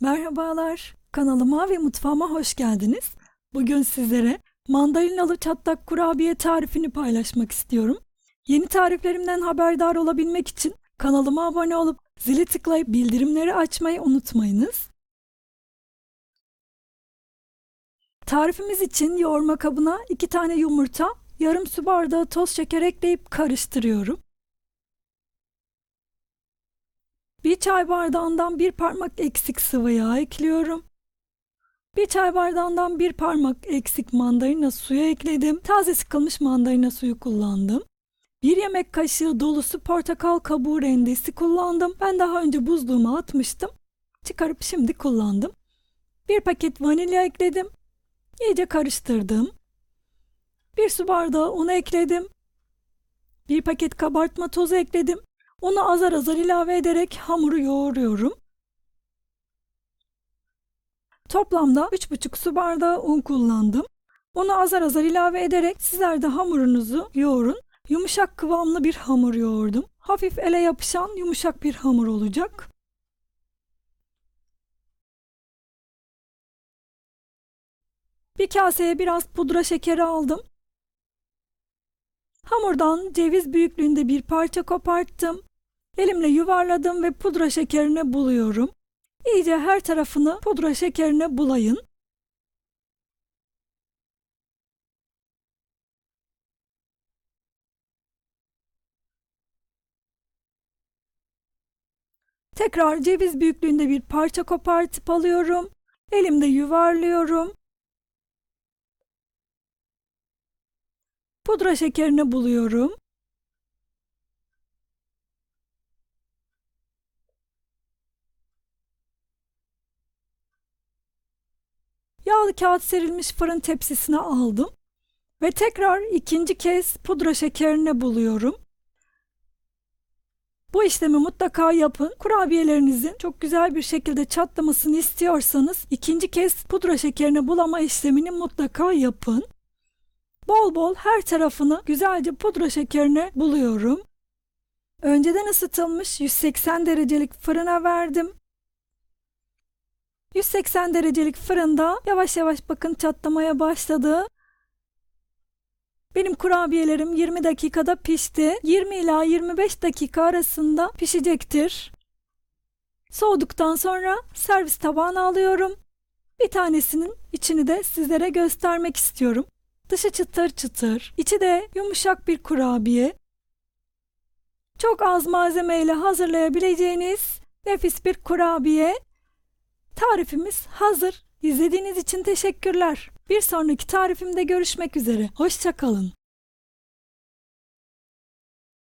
Merhabalar, kanalıma ve mutfağıma hoş geldiniz. Bugün sizlere mandalinalı çatlak kurabiye tarifini paylaşmak istiyorum. Yeni tariflerimden haberdar olabilmek için kanalıma abone olup zili tıklayıp bildirimleri açmayı unutmayınız. Tarifimiz için yoğurma kabına 2 tane yumurta, yarım su bardağı toz şeker ekleyip karıştırıyorum. Bir çay bardağından bir parmak eksik sıvı yağ ekliyorum. Bir çay bardağından bir parmak eksik mandalina suyu ekledim. Taze sıkılmış mandalina suyu kullandım. Bir yemek kaşığı dolusu portakal kabuğu rendesi kullandım. Ben daha önce buzluğuma atmıştım. Çıkarıp şimdi kullandım. Bir paket vanilya ekledim. İyice karıştırdım. Bir su bardağı un ekledim. Bir paket kabartma tozu ekledim. Onu azar azar ilave ederek hamuru yoğuruyorum. Toplamda 3,5 su bardağı un kullandım. Onu azar azar ilave ederek sizler de hamurunuzu yoğurun. Yumuşak kıvamlı bir hamur yoğurdum. Hafif ele yapışan yumuşak bir hamur olacak. Bir kaseye biraz pudra şekeri aldım. Hamurdan ceviz büyüklüğünde bir parça koparttım. Elimle yuvarladım ve pudra şekerine buluyorum. İyice her tarafını pudra şekerine bulayın. Tekrar ceviz büyüklüğünde bir parça kopartıp alıyorum. Elimde yuvarlıyorum. Pudra şekerine buluyorum. Yağlı kağıt serilmiş fırın tepsisine aldım ve tekrar ikinci kez pudra şekerine buluyorum. Bu işlemi mutlaka yapın. Kurabiyelerinizin çok güzel bir şekilde çatlamasını istiyorsanız ikinci kez pudra şekerine bulama işlemini mutlaka yapın. Bol bol her tarafını güzelce pudra şekerine buluyorum. Önceden ısıtılmış 180 derecelik fırına verdim. 180 derecelik fırında yavaş yavaş bakın çatlamaya başladı. Benim kurabiyelerim 20 dakikada pişti. 20 ila 25 dakika arasında pişecektir. Soğuduktan sonra servis tabağına alıyorum. Bir tanesinin içini de sizlere göstermek istiyorum. Dışı çıtır çıtır, içi de yumuşak bir kurabiye. Çok az malzemeyle hazırlayabileceğiniz nefis bir kurabiye. Tarifimiz hazır. İzlediğiniz için teşekkürler. Bir sonraki tarifimde görüşmek üzere. Hoşçakalın.